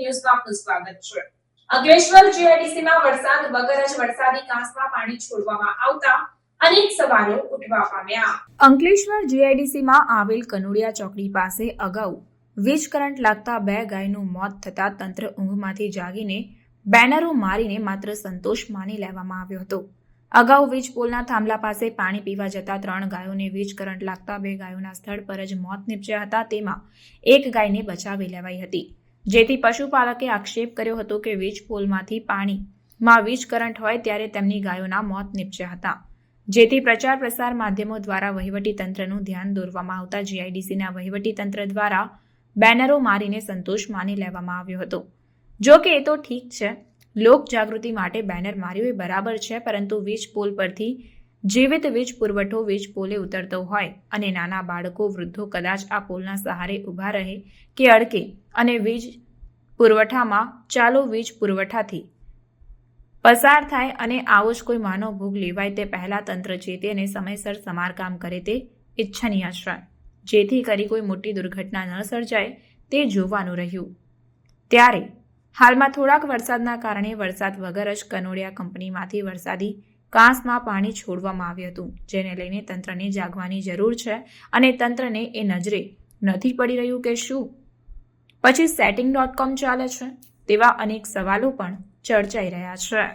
ન્યૂઝમાં આપનું સ્વાગત છે. અગ્રેશ્વર જીઆઈડીસીમાં વરસાદ વગર જ વરસાદી કાંસમાં પાણી છોડવામાં આવતા અંકલેશ્વર જીઆઈડીસીમાં આવેલ કનોડિયા ચોકડી પાસે અગાઉ વીજ કરંટ લાગતા બે ગાયનું મોત થતા તંત્ર ઊંઘમાંથી જાગીને બેનરો મારીને માત્ર સંતોષ માની લેવામાં આવ્યો હતો. અગાઉ વીજ પોલના થાંભલા પાસે પાણી પીવા જતા ત્રણ ગાયોને વીજ કરંટ લાગતા બે ગાયોના સ્થળ પર જ મોત નીપજ્યા હતા. તેમાં એક ગાયને બચાવી લેવાઈ હતી. જેથી પશુપાલકે આક્ષેપ કર્યો હતો કે વીજ પોલમાંથી પાણીમાં વીજ કરંટ હોય ત્યારે તેમની ગાયોના મોત નીપજ્યા હતા. જેથી પ્રચાર પ્રસાર માધ્યમો દ્વારા વહીવટી તંત્રનું ધ્યાન દોરવામાં આવતા જીઆઈડીસીના વહીવટી તંત્ર દ્વારા બેનરો મારીને સંતોષ માની લેવામાં આવ્યો હતો. જો કે એ તો ઠીક છે લોક જાગૃતિ માટે બેનર માર્યું એ બરાબર છે, પરંતુ વીજ પોલ પરથી જીવિત વીજ પુરવઠો વીજ પોલે ઉતરતો હોય અને નાના બાળકો, વૃદ્ધો કદાચ આ પોલના સહારે ઊભા રહે કે અડકે અને વીજ પુરવઠામાં ચાલો વીજ પુરવઠાથી પસાર થાય અને આવો જ કોઈ માનવ ભોગ લેવાય તે પહેલાં તંત્ર ચેતે અને સમયસર સમારકામ કરે તે ઇચ્છનીય છે. જેથી કરી કોઈ મોટી દુર્ઘટના ન સર્જાય તે જોવાનું રહ્યું. ત્યારે હાલમાં થોડાક વરસાદના કારણે વરસાદ વગર જ કનોડિયા કંપનીમાંથી વરસાદી કાંસમાં પાણી છોડવામાં આવ્યું હતું, જેને લઈને તંત્રને જાગવાની જરૂર છે અને તંત્રને એ નજરે નથી પડી રહ્યું કે શું. પછી સેટિંગ ડોટ કોમ ચાલે છે તેવા અનેક સવાલો પણ ચર્ચાઈ રહ્યા છે.